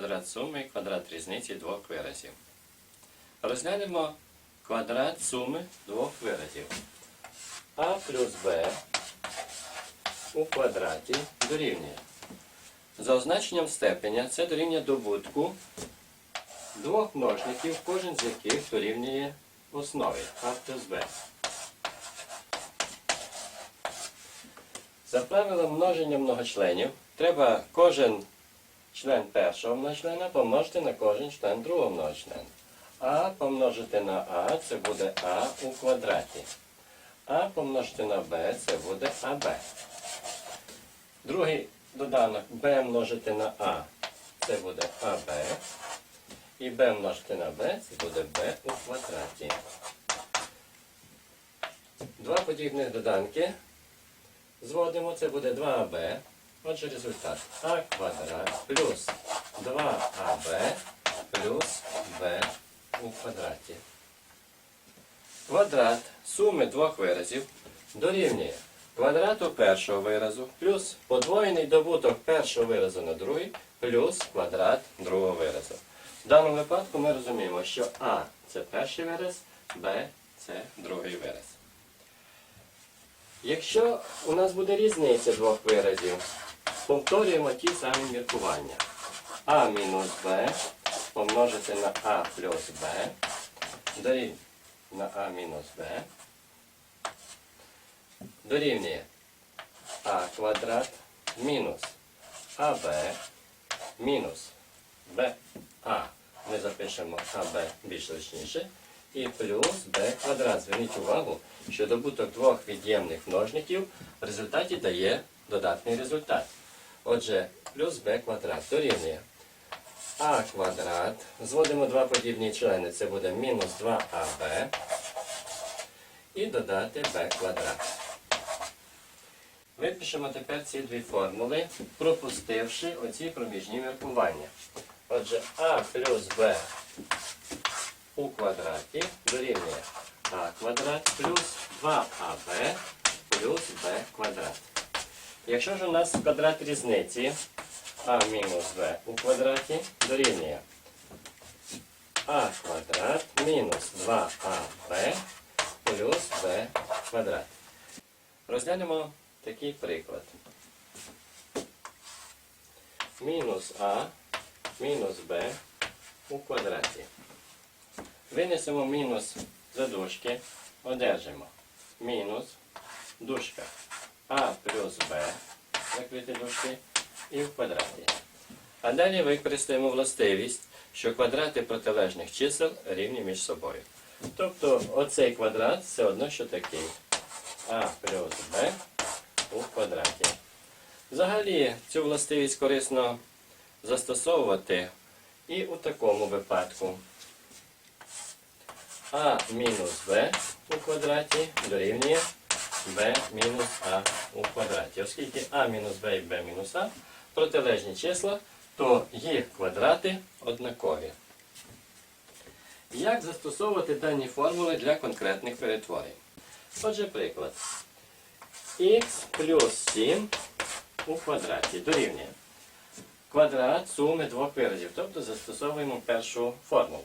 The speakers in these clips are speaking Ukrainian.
квадрат суми квадрат різниці двох виразів. Розглянемо квадрат суми двох виразів. А плюс Б у квадраті дорівнює. За означенням степеня це дорівнює добутку двох множників, кожен з яких дорівнює основі А плюс Б. За правилом множення многочленів треба кожен член першого многочлена помножити на кожен член другого многочлена. А помножити на А це буде А у квадраті. А помножити на Б це буде АБ. Другий доданок Б множити на А це буде АБ. І Б множити на Б це буде Б у квадраті. Два подібних доданки зводимо, це буде 2АБ. Отже, результат А квадрат плюс 2АБ плюс Б у квадраті. Квадрат суми двох виразів дорівнює квадрату першого виразу плюс подвоєний добуток першого виразу на другий плюс квадрат другого виразу. В даному випадку ми розуміємо, що А це перший вираз, Б це другий вираз. Якщо у нас буде різниця двох виразів, повторюємо ті самі міркування. А мінус Б помножити на А плюс Б дорівнює на А мінус Б дорівнює А квадрат мінус АБ мінус БА. Ми запишемо АБ більш точніше. І плюс Б квадрат. Зверніть увагу, що добуток двох від'ємних множників в результаті дає додатний результат. Отже, плюс b квадрат дорівнює а квадрат. Зводимо два подібні члени, це буде мінус 2аб. І додати b квадрат. Випишемо тепер ці дві формули, пропустивши оці проміжні міркування. Отже, а плюс b у квадраті дорівнює а квадрат плюс 2аб плюс b квадрат. Якщо ж у нас квадрат різниці а мінус b у квадраті дорівнює а квадрат мінус 2аб плюс b квадрат. Розглянемо такий приклад. Мінус а мінус b у квадраті. Винесемо мінус за дужки, одержимо мінус дужка а плюс b, закрити дужки, і в квадраті. А далі використаємо властивість, що квадрати протилежних чисел рівні між собою. Тобто оцей квадрат все одно, що такий а плюс b у квадраті. Взагалі цю властивість корисно застосовувати і у такому випадку. А мінус b у квадраті дорівнює b мінус а у квадраті. Оскільки а мінус b і b мінус а протилежні числа, то їх квадрати однакові. Як застосовувати дані формули для конкретних перетворень? Отже, приклад. х плюс 7 у квадраті дорівнює квадрат суми двох виразів. Тобто застосовуємо першу формулу.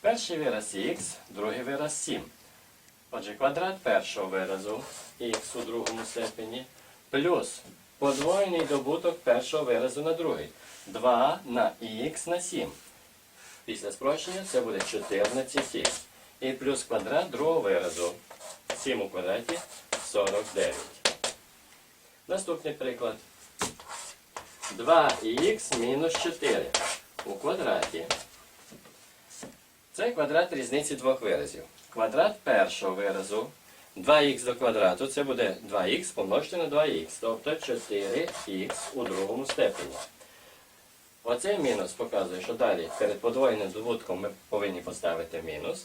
Перший вираз х, другий вираз 7. Отже, квадрат першого виразу х у другому степені плюс подвоєний добуток першого виразу на другий. 2 на х на 7. Після спрощення це буде 14х. І плюс квадрат другого виразу. 7 у квадраті 49. Наступний приклад. 2х мінус 4 у квадраті. Це квадрат різниці двох виразів. Квадрат першого виразу 2х до квадрату це буде 2х помножити на 2х, тобто 4х у другому степені. Оцей мінус показує, що далі перед подвоєним добутком ми повинні поставити мінус.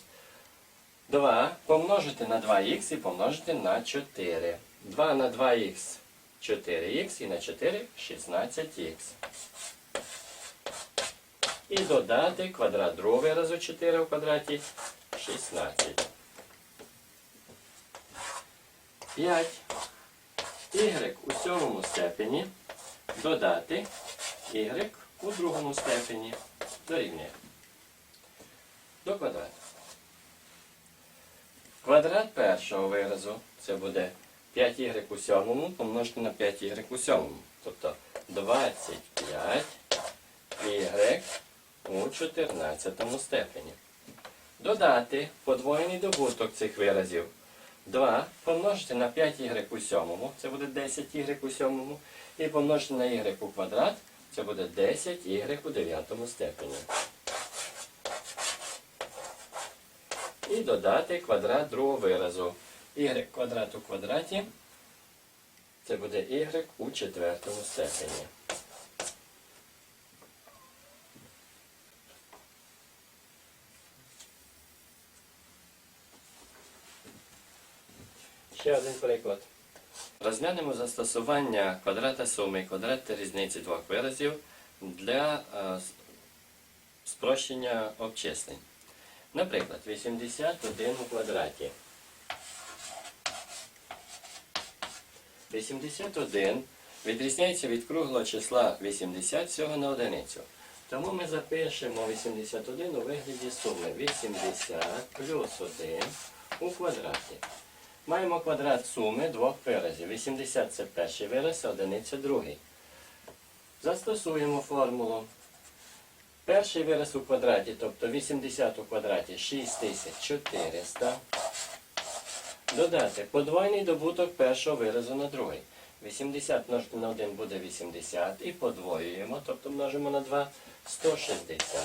2 помножити на 2х і помножити на 4. 2 на 2х 4х і на 4 16х. І додати квадрат другого виразу 4 в квадраті 16. 5. Y у сьомому степені додати y у другому степені дорівнює до квадрату. Квадрат першого виразу це буде 5y у сьомому помножити на 5y у сьомому. Тобто 25y у 14 степені. Додати подвоєний добуток цих виразів. 2 помножити на 5y у сьомому, це буде 10y у сьомому. І помножити на y у квадрат, це буде 10y у 9 степені. І додати квадрат другого виразу. y квадрат у квадраті, це буде y у четвертому степені. Ще один приклад. Розглянемо застосування квадрата суми квадрата різниці двох виразів для е, спрощення обчислень. Наприклад, 81 у квадраті. 81 відрізняється від круглого числа 80 всього на одиницю. Тому ми запишемо 81 у вигляді суми 80 плюс 1 у квадраті. Маємо квадрат суми двох виразів. 80 це перший вираз, одиниця другий. Застосуємо формулу. Перший вираз у квадраті, тобто 80 у квадраті 6400. Додати подвойний добуток першого виразу на другий. 80 множити на 1 буде 80 і подвоюємо, тобто множимо на 2 160.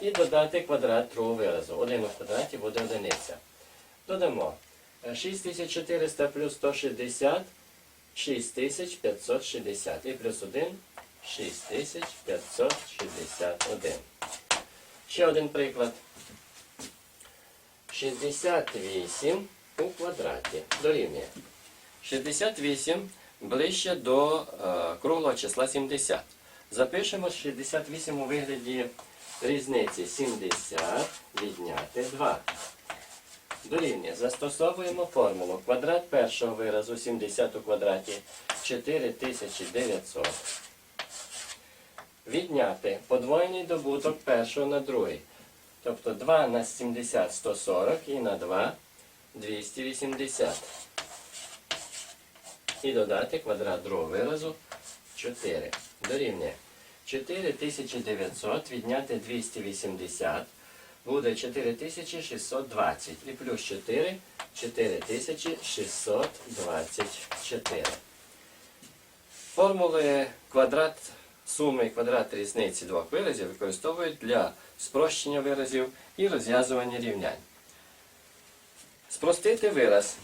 І додати квадрат другого виразу. 1 у квадраті буде одиниця. Додамо 6400 плюс 160 6560 і плюс 1 6561. Ще один приклад. 68 у квадраті дорівнює. 68 ближче до е, круглого числа 70. Запишемо 68 у вигляді різниці 70 відняти 2. Дорівнює. Застосовуємо формулу. Квадрат першого виразу 70 у квадраті 4900. Відняти подвоєний добуток першого на другий. Тобто 2 на 70 140 і на 2 280. І додати квадрат другого виразу 4. Дорівнює. 4900 відняти 280 буде 4620. І плюс 4 4624. Формули квадрат суми і квадрат різниці двох виразів використовують для спрощення виразів і розв'язування рівнянь. Спростити вираз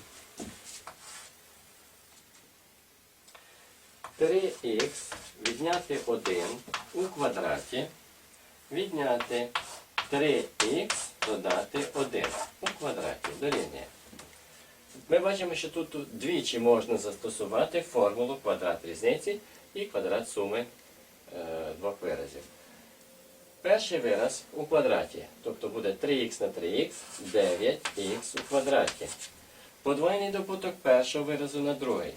3х відняти 1 у квадраті, відняти 3х додати 1 у квадраті дорівнює. Ми бачимо, що тут двічі можна застосувати формулу квадрат різниці і квадрат суми е, двох виразів. Перший вираз у квадраті, тобто буде 3х на 3х, 9х у квадраті. Подвоєний добуток першого виразу на другий.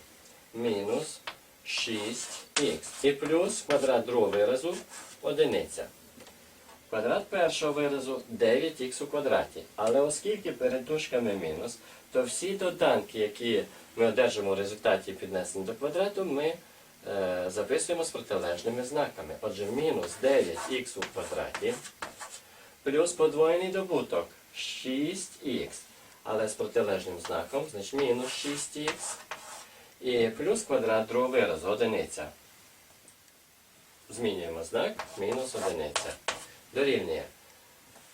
Мінус 6х. І плюс квадрат другого виразу одиниця. Квадрат першого виразу 9х у квадраті. Але оскільки перед дужками мінус, то всі доданки, які ми одержимо в результаті піднесення до квадрату, ми е, записуємо з протилежними знаками. Отже, мінус 9х у квадраті плюс подвоєний добуток 6х. Але з протилежним знаком, значить мінус 6х. І плюс квадрат другого виразу, одиниця. Змінюємо знак, мінус одиниця. Дорівнює.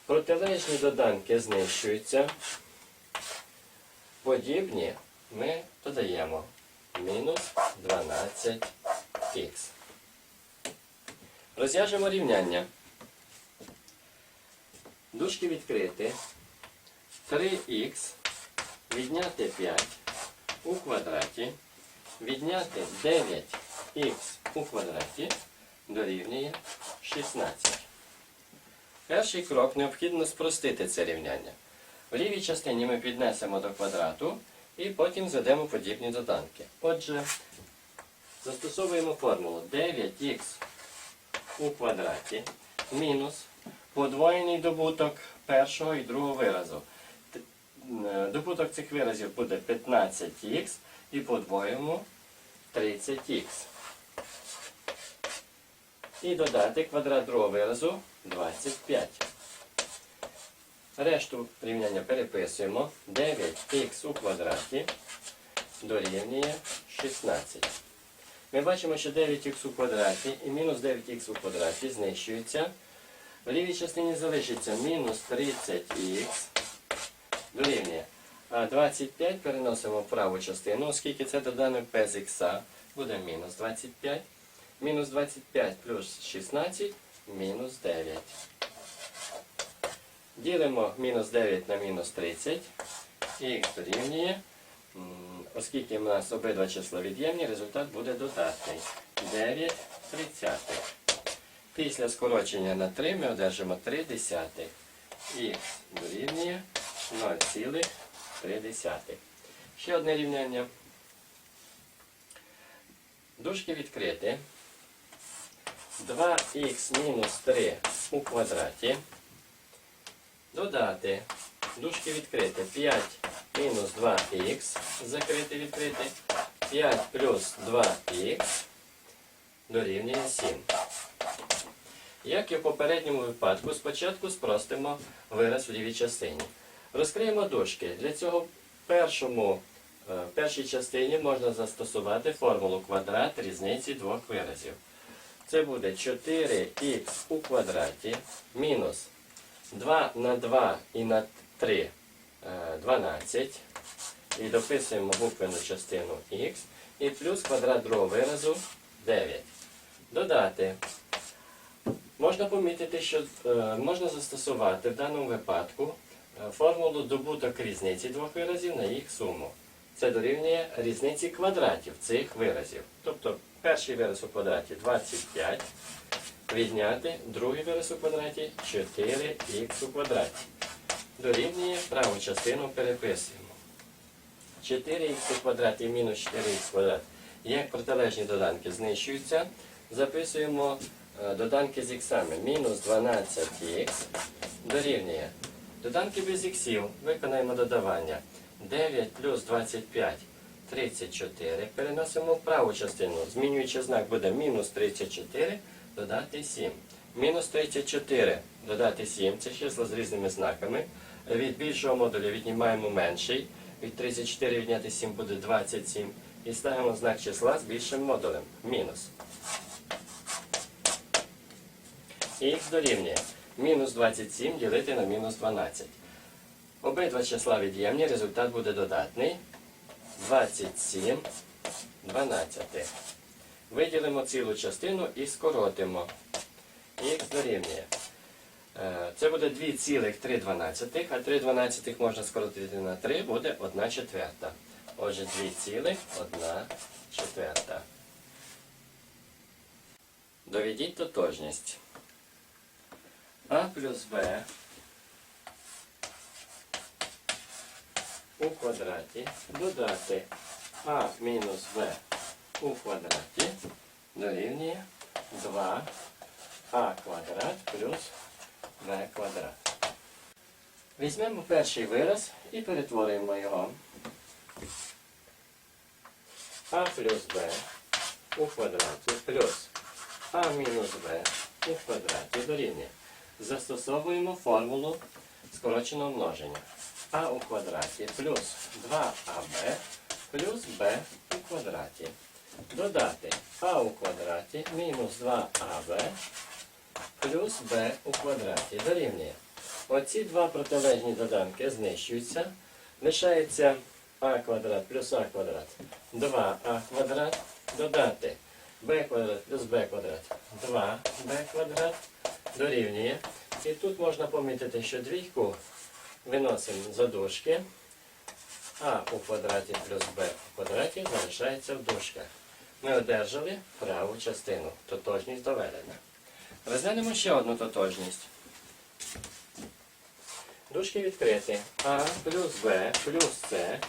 Протилежні доданки знищуються. Подібні ми додаємо мінус 12х. Розв'яжемо рівняння. Дужки відкрити. 3х відняти 5 у квадраті. Відняти 9х у квадраті дорівнює 16. Перший крок необхідно спростити це рівняння. В лівій частині ми піднесемо до квадрату і потім зведемо подібні доданки. Отже, застосовуємо формулу 9х у квадраті мінус подвоєний добуток першого і другого виразу. Е, Добуток цих виразів буде 15х і подвоїмо 30х. І додати квадрат другого виразу 25. Решту рівняння переписуємо. 9х у квадраті дорівнює 16. Ми бачимо, що 9х у квадраті і мінус 9х у квадраті знищуються. В лівій частині залишиться мінус 30х дорівнює. А 25 переносимо в праву частину, оскільки це додано без х, буде мінус 25. Мінус 25 плюс 16 мінус 9. Ділимо мінус 9 на мінус 30. І х дорівнює. Оскільки в нас обидва числа від'ємні, результат буде додатний. 9 тридцятих. Після скорочення на 3 ми одержимо 3 десятих. Х дорівнює 0,3. Ще одне рівняння. Дужки відкриті. 2х мінус 3 у квадраті. Додати. Дужки відкриті. 5 мінус 2х. Закрити відкрити. 5 плюс 2х дорівнює 7. Як і в попередньому випадку, спочатку спростимо вираз в лівій частині. Розкриємо дужки. Для цього в першому, е, першій частині можна застосувати формулу квадрат різниці двох виразів. Це буде 4х у квадраті мінус 2 на 2 і на 3 е, 12. І дописуємо буквену частину х. І плюс квадрат другого виразу 9. Додати. Можна помітити, що е, можна застосувати в даному випадку е, формулу добуток різниці двох виразів на їх суму. Це дорівнює різниці квадратів цих виразів. Тобто перший вираз у квадраті 25, відняти другий вираз у квадраті 4х у квадраті. Дорівнює праву частину переписуємо. 4х у квадраті мінус 4х квадрат. Як протилежні доданки знищуються, записуємо е, доданки з іксами. Мінус 12х дорівнює. Доданки без іксів. Виконаємо додавання. 9 плюс 25 34. Переносимо в праву частину. Змінюючи знак буде мінус 34 додати 7. Мінус 34 додати 7. Це число з різними знаками. Від більшого модуля віднімаємо менший. Від 34 відняти 7 буде 27. І ставимо знак числа з більшим модулем. Мінус. І х дорівнює. Мінус 27 ділити на мінус 12. Обидва числа від'ємні, результат буде додатний. 27 12. Виділимо цілу частину і скоротимо. Х дорівнює. Е, Це буде 2,3, а 3 дванадцятих можна скоротити на 3, буде 1 четверта. Отже, 2,1 четверта. Доведіть тотожність. А плюс Б у квадраті додати А мінус Б у квадраті дорівнює 2 а квадрат плюс b квадрат. Візьмемо перший вираз і перетворюємо його. а плюс b у квадраті плюс а мінус b у квадраті дорівнює. Застосовуємо формулу скороченого множення. А у квадраті плюс 2аб плюс b у квадраті. Додати а у квадраті мінус 2аб плюс b у квадраті дорівнює. Оці два протилежні доданки знищуються. Лишається а квадрат плюс а квадрат. 2а квадрат додати b квадрат плюс b квадрат. 2b квадрат дорівнює. І тут можна помітити, що двійку виносимо за дужки. а у квадраті плюс b у квадраті залишається в дужках. Ми одержали праву частину. Тотожність доведена. Розглянемо ще одну тотожність. Дужки відкриті. А плюс Б плюс С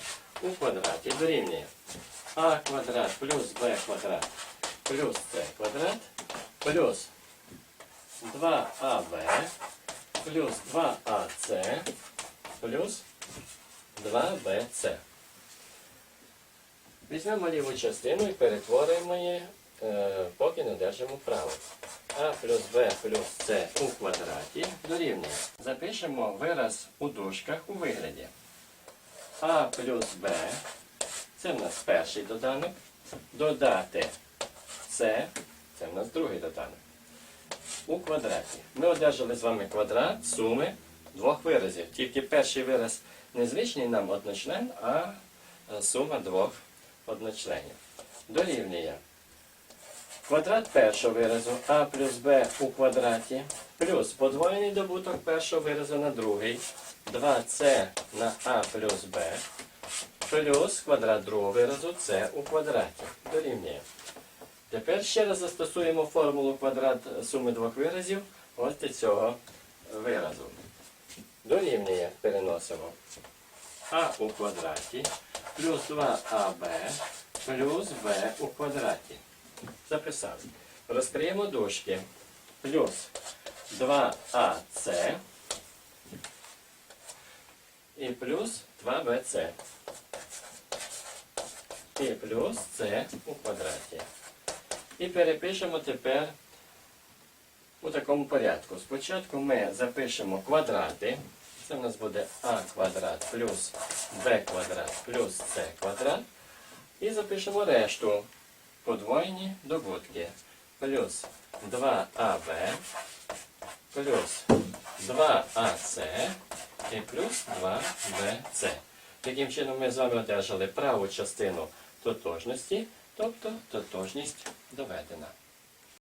у квадраті дорівнює. А квадрат плюс Б квадрат плюс С квадрат плюс 2АБ плюс 2АС плюс 2БС. Візьмемо ліву частину і перетворимо її, е, поки не держимо праву. А плюс Б плюс С у квадраті дорівнює. Запишемо вираз у дужках у вигляді. А плюс Б це в нас перший доданок. Додати С це в нас другий доданок. У квадраті. Ми одержали з вами квадрат суми двох виразів. Тільки перший вираз не звичний нам одночлен, а е, сума двох одночленів. Дорівнює. Квадрат першого виразу а плюс b у квадраті плюс подвоєний добуток першого виразу на другий 2c на а плюс b плюс квадрат другого виразу c у квадраті. Дорівнює. Тепер ще раз застосуємо формулу квадрат суми двох виразів ось до цього виразу. Дорівнює переносимо а у квадраті плюс 2аб плюс b у квадраті. Записали. Розкриємо дужки. Плюс 2ac і плюс 2bc. І плюс c у квадраті. І перепишемо тепер у такому порядку. Спочатку ми запишемо квадрати. Це в нас буде а квадрат плюс b квадрат плюс c квадрат. І запишемо решту подвоєні добутки. Плюс 2АБ плюс 2АС і плюс 2БС. Таким чином ми з вами одержали праву частину тотожності, тобто тотожність доведена.